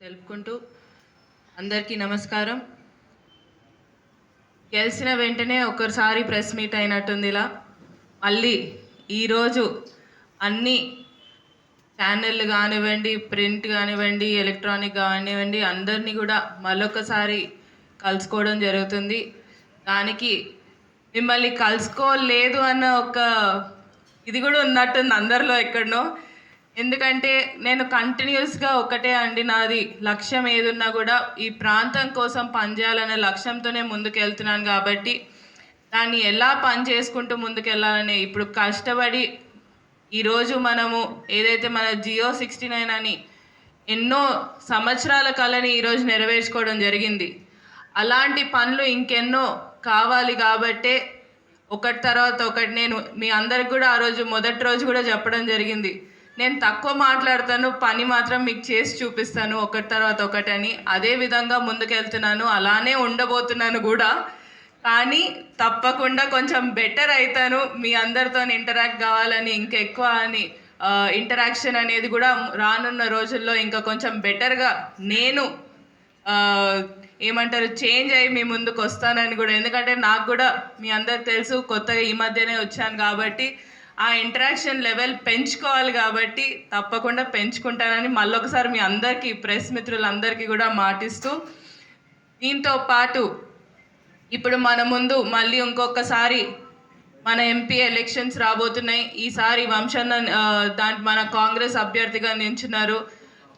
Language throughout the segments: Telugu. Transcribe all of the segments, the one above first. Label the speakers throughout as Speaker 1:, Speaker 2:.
Speaker 1: తెలుపుకుంటూ అందరికీ నమస్కారం. గెలిచిన వెంటనే ఒక్కసారి ప్రెస్ మీట్ అయినట్టుంది ఇలా మళ్ళీ ఈరోజు అన్ని ఛానళ్ళు కానివ్వండి ప్రింట్ కానివ్వండి ఎలక్ట్రానిక్ కానివ్వండి అందరినీ కూడా మళ్ళొకసారి కలుసుకోవడం జరుగుతుంది. దానికి మిమ్మల్ని కలుసుకోలేదు అన్న ఒక ఇది కూడా ఉన్నట్టుంది అందరిలో ఎక్కడనో. ఎందుకంటే నేను కంటిన్యూస్గా ఒకటే అండి నాది. లక్ష్యం ఏదున్నా కూడా ఈ ప్రాంతం కోసం పనిచేయాలనే లక్ష్యంతోనే ముందుకెళ్తున్నాను కాబట్టి దాన్ని ఎలా పని చేసుకుంటూ ముందుకెళ్ళాలని ఇప్పుడు కష్టపడి ఈరోజు మనము ఏదైతే మన జియో సిక్స్టీ నైన్ అని ఎన్నో సంవత్సరాల కళని ఈరోజు నెరవేర్చుకోవడం జరిగింది. అలాంటి పనులు ఇంకెన్నో కావాలి కాబట్టే ఒకటి తర్వాత ఒకటి నేను మీ అందరికి కూడా ఆ రోజు మొదటి రోజు కూడా చెప్పడం జరిగింది. నేను తక్కువ మాట్లాడతాను పని మాత్రం మీకు చేసి చూపిస్తాను ఒకటి తర్వాత ఒకటి అని. అదే విధంగా ముందుకెళ్తున్నాను అలానే ఉండబోతున్నాను కూడా. కానీ తప్పకుండా కొంచెం బెటర్ అవుతాను మీ అందరితో ఇంటరాక్ట్ కావాలని ఇంకా ఎక్కువ అని ఇంటరాక్షన్ అనేది కూడా రానున్న రోజుల్లో ఇంకా కొంచెం బెటర్గా నేను ఏమంటారు చేంజ్ అయ్యి మీ ముందుకు వస్తానని కూడా. ఎందుకంటే నాకు కూడా మీ అందరు తెలుసు కొత్తగా ఈ మధ్యనే వచ్చాను కాబట్టి ఆ ఇంటరాక్షన్ లెవెల్ పెంచుకోవాలి కాబట్టి తప్పకుండా పెంచుకుంటానని మళ్ళొకసారి మీ అందరికీ ప్రెస్ మిత్రులందరికీ కూడా మాటిస్తూ దీంతో పాటు ఇప్పుడు మన ముందు మళ్ళీ ఇంకొకసారి మన ఎంపీ ఎలక్షన్స్ రాబోతున్నాయి. ఈసారి వంశన్న దాంట్ మన కాంగ్రెస్ అభ్యర్థిగా నించున్నారు.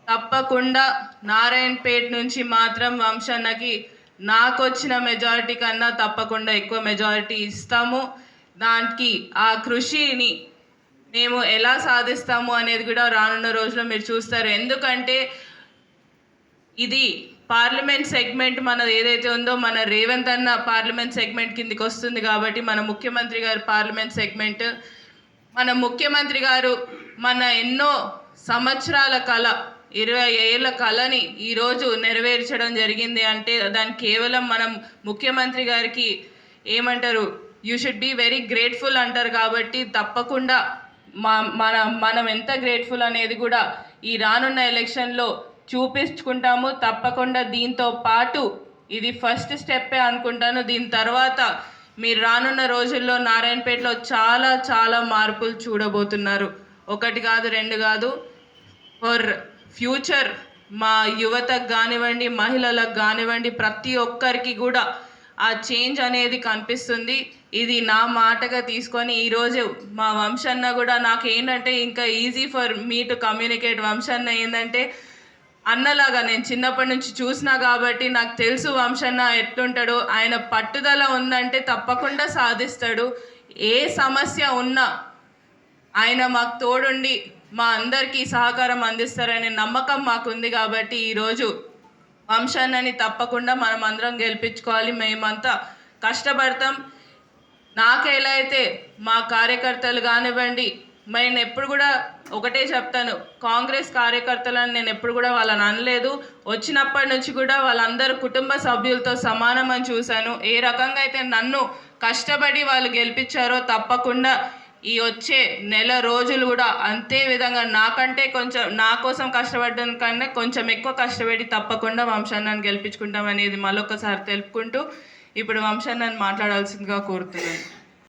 Speaker 1: తప్పకుండా నారాయణపేట్ నుంచి మాత్రం వంశన్నకి నాకు వచ్చిన మెజారిటీ కన్నా తప్పకుండా ఎక్కువ మెజారిటీ ఇస్తాము. దానికి ఆ కృషిని మేము ఎలా సాధిస్తాము అనేది కూడా రానున్న రోజుల్లో మీరు చూస్తారు. ఎందుకంటే ఇది పార్లమెంట్ సెగ్మెంట్ మనది ఏదైతే ఉందో మన రేవంత్ అన్న పార్లమెంట్ సెగ్మెంట్ కిందికి వస్తుంది కాబట్టి మన ముఖ్యమంత్రి గారు పార్లమెంట్ సెగ్మెంట్ మన ముఖ్యమంత్రి గారు మన ఎన్నో సంవత్సరాల కళ ఇరవై ఏళ్ళ కళని ఈరోజు నెరవేర్చడం జరిగింది అంటే దానికి కేవలం మనం ముఖ్యమంత్రి గారికి ఏమంటారు you should be very grateful అంటారు కాబట్టి తప్పకుండా మా మన మనం ఎంత గ్రేట్ఫుల్ అనేది కూడా ఈ రానున్న ఎలక్షన్లో చూపించుకుంటాము. తప్పకుండా దీంతో పాటు ఇది ఫస్ట్ స్టెప్పే అనుకుంటాను. దీని తర్వాత మీరు రానున్న రోజుల్లో నారాయణపేటలో చాలా చాలా మార్పులు చూడబోతున్నారు. ఒకటి కాదు రెండు కాదు. ఫర్ ఫ్యూచర్ మా యువతకు కానివ్వండి మహిళలకు కానివ్వండి ప్రతి ఒక్కరికి కూడా ఆ చేంజ్ అనేది కనిపిస్తుంది. ఇది నా మాటగా తీసుకొని ఈరోజు మా వంశన్న కూడా నాకు ఏంటంటే ఇంకా easy for me to communicate వంశన్న ఏంటంటే అన్నలాగా నేను చిన్నప్పటి నుంచి చూసినా కాబట్టి నాకు తెలుసు వంశన్న ఎట్లుంటాడు. ఆయన పట్టుదల ఉందంటే తప్పకుండా సాధిస్తాడు. ఏ సమస్య ఉన్నా ఆయన మాకు తోడుండి మా అందరికీ సహకారం అందిస్తారనే నమ్మకం మాకుంది కాబట్టి ఈరోజు వంశాన్ని తప్పకుండా మనం అందరం గెలిపించుకోవాలి. మేమంతా కష్టపడతాం. నాకు ఎలా అయితే మా కార్యకర్తలు కానివ్వండి నేను ఎప్పుడు కూడా ఒకటే చెప్తాను కాంగ్రెస్ కార్యకర్తలను నేను ఎప్పుడు కూడా వాళ్ళని అనలేదు. వచ్చినప్పటి నుంచి కూడా వాళ్ళందరూ కుటుంబ సభ్యులతో సమానం అని చూశాను. ఏ రకంగా అయితే నన్ను కష్టపడి వాళ్ళు గెలిపించారో తప్పకుండా ఈ వచ్చే నెల రోజులు కూడా అంతే విధంగా నాకంటే కొంచెం నా కోసం కష్టపడడం కన్నా కొంచెం ఎక్కువ కష్టపడి తప్పకుండా వంశాన్నాన్ని గెలిపించుకుంటాం అనేది మరొకసారి తెలుపుకుంటూ ఇప్పుడు వంశాన్నని మాట్లాడాల్సిందిగా కోరుతున్నాను.